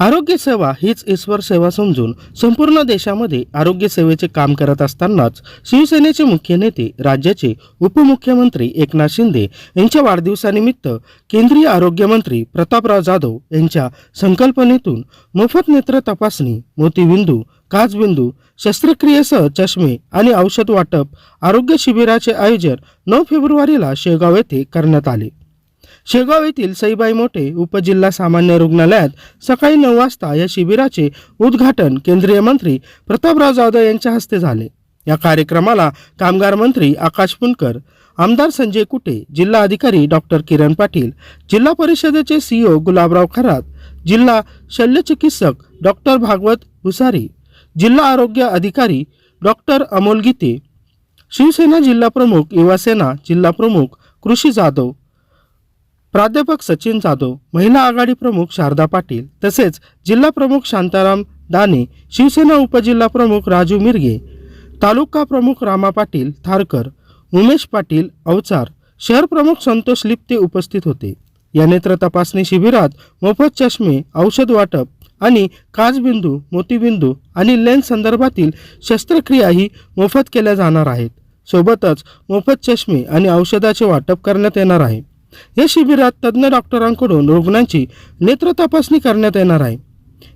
आरोग्य सेवा हीच ईश्वर सेवा समजून संपूर्ण देशामध्ये आरोग्य सेवेचे काम करत असतानाच शिवसेनेचे मुख्य नेते राज्याचे उपमुख्यमंत्री एकनाथ शिंदे यांच्या वाढदिवसानिमित्त केंद्रीय आरोग्यमंत्री प्रतापराव जाधव यांच्या संकल्पनेतून मोफत नेत्र तपासणी मोतीबिंदू काचबिंदू शस्त्रक्रियेसह चष्मे आणि औषध वाटप आरोग्य शिबिराचे आयोजन नऊ फेब्रुवारीला शेगाव येथे करण्यात आले. शेगाव येथील सईबाई मोठे उपजिल्हा सामान्य रुग्णालयात सकाळी नऊ वाजता या शिबिराचे उद्घाटन केंद्रीय मंत्री प्रतापराव जाधव यांच्या हस्ते झाले. या कार्यक्रमाला कामगार मंत्री आकाश पुनकर आमदार संजय कुटे जिल्हा अधिकारी डॉक्टर किरण पाटील जिल्हा परिषदेचे सीईओ गुलाबराव खरात जिल्हा शल्यचिकित्सक डॉक्टर भागवत भुसारी जिल्हा आरोग्य अधिकारी डॉक्टर अमोल गीते शिवसेना जिल्हा प्रमुख युवासेना जिल्हा प्रमुख कृषी जाधव प्राध्यापक सचिन जाधव महिला आघाडी प्रमुख शारदा पाटील तसेच जिल्हा प्रमुख शांताराम दाने शिवसेना उपजिल्हा प्रमुख राजू मिरगे तालुका प्रमुख रामा पाटील थारकर उमेश पाटील अवचार शहर प्रमुख संतोष लिप्ते उपस्थित होते. या नेत्र तपासणी शिबिरात मोफत चष्मे औषध वाटप आणि काचबिंदू मोतीबिंदू आणि लेन्स संदर्भातील शस्त्रक्रियाही मोफत केल्या जाणार आहेत. सोबतच मोफत चष्मे आणि औषधाचे वाटप करण्यात येणार आहे. या शिबिरात तज्ज्ञ डॉक्टरांकडून रुग्णांची नेत्र तपासणी करण्यात येणार आहे.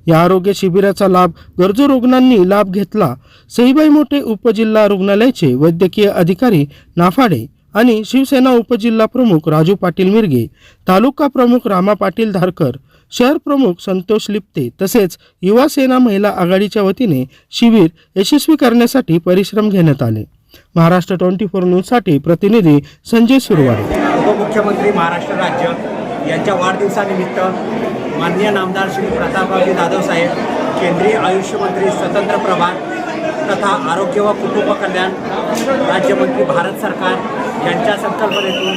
या आरोग्य शिबिराचा लाभ गरजू रुग्णांनी लाभ घेतला सईबाई मोठे उपजिल्हा रुग्णालयाचे वैद्यकीय अधिकारी नाफाडे आणि शिवसेना उपजिल्हा प्रमुख राजू पाटील मिरगे तालुका प्रमुख रामा पाटील धारकर शहर प्रमुख संतोष लिप्ते तसेच युवा सेना महिला आघाडीच्या वतीने शिबिर यशस्वी करण्यासाठी परिश्रम घेण्यात आले. महाराष्ट्र ट्वेंटी फोर न्यूजसाठी प्रतिनिधी संजय सुरवाडे. उपमुख्यमंत्री महाराष्ट्र राज्य यांच्या वाढदिवसानिमित्त माननीय नामदार श्री प्रतापरावजी जाधव साहेब केंद्रीय आयुष्य मंत्री स्वतंत्र प्रभार तथा आरोग्य व कुटुंब कल्याण राज्यमंत्री भारत सरकार यांच्या संकल्पनेतून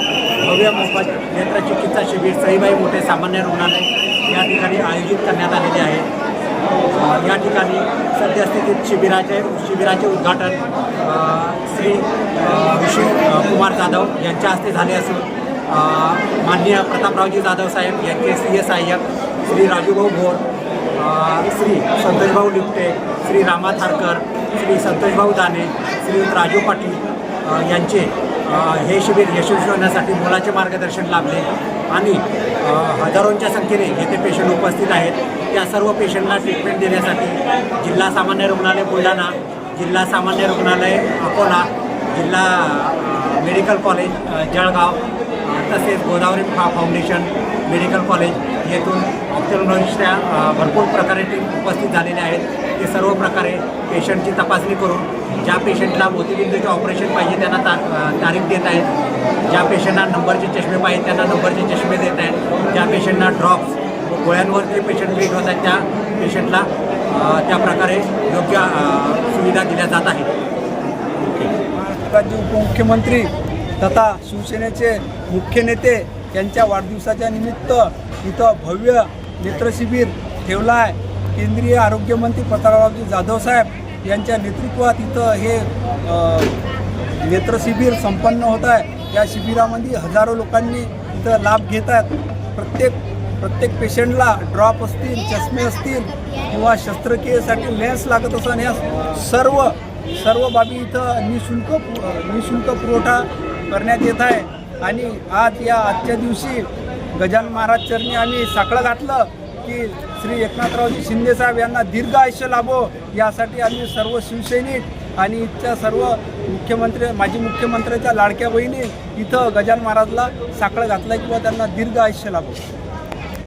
भव्य मोफत नेत्रचिकित्सा शिबिर सईबाई मोठे सामान्य रुग्णालय या ठिकाणी आयोजित करण्यात आलेले आहे. या ठिकाणी सद्यस्थितीत शिबिराचे शिबिराचे उद्घाटन श्री विष्णू कुमार जाधव यांच्या हस्ते झाले असून माननीय प्रतापरावजी जाधव साहेब यांचे सी एस सहाय्यक श्री राजूभाऊ भोर श्री संतोषभाऊ लिपटे श्री रामा थारकर श्री संतोषभाऊ दाने श्री राजू पाटील यांचे हे शिबिर यशस्वी होण्यासाठी मोलाचे मार्गदर्शन लाभले. आणि हजारोंच्या संख्येने येथे पेशंट उपस्थित आहेत त्या सर्व पेशंटला ट्रीटमेंट देण्यासाठी जिल्हा सामान्य रुग्णालय बुलढाणा जिल्हा सामान्य रुग्णालय अकोला जिल्हा मेडिकल कॉलेज जळगाव तसेच गोदावरी फा फाउंडेशन मेडिकल कॉलेज येथून ऑप्थॉलॉजिस्टच्या भरपूर प्रकारे टीम उपस्थित झालेले आहेत. ते सर्व प्रकारे पेशंटची तपासणी करून ज्या पेशंटला मोतीबिंदूचे ऑपरेशन पाहिजे त्यांना ता तारीख देत आहेत. ज्या पेशंटना नंबरचे चष्मे पाहिजे त्यांना नंबरचे चष्मे देत आहेत. ज्या पेशंटना ड्रॉप्स गोळ्यांवर जे पेशंट ट्रीट होत आहेत त्या पेशंटला त्या प्रकारे योग्य सुविधा दिल्या जात आहेत. राज्य उपमुख्यमंत्री तथा शिवसेनेचे मुख्य नेते यांच्या वाढदिवसाच्या निमित्त इथं भव्य नेत्रशिबिर ठेवलं आहे केंद्रीय आरोग्यमंत्री प्रतापरावजी जाधव साहेब यांच्या नेतृत्वात इथं हे नेत्रशिबिर संपन्न होत आहे. या शिबिरामध्ये हजारो लोकांनी इथं लाभ घेत आहेत. प्रत्येक प्रत्येक पेशंटला ड्रॉप असतील चष्मे असतील किंवा शस्त्रक्रियेसाठी लेन्स लागत असेल या सर्व सर्व बाबी इथं निशुल्क निशुल्क पुरवठा करण्यात येत आहे. आणि आज या आजच्या दिवशी गजानन महाराज चरणी आम्ही साकडं घातलं की श्री एकनाथरावजी शिंदेसाहेब यांना दीर्घ आयुष्य लाभो यासाठी आम्ही सर्व शिवसैनिक आणि इथच्या सर्व मुख्यमंत्री माजी मुख्यमंत्र्यांच्या लाडक्या बहिणी इथं गजानन महाराजला साकडं घातलं किंवा त्यांना दीर्घ आयुष्य लाभो.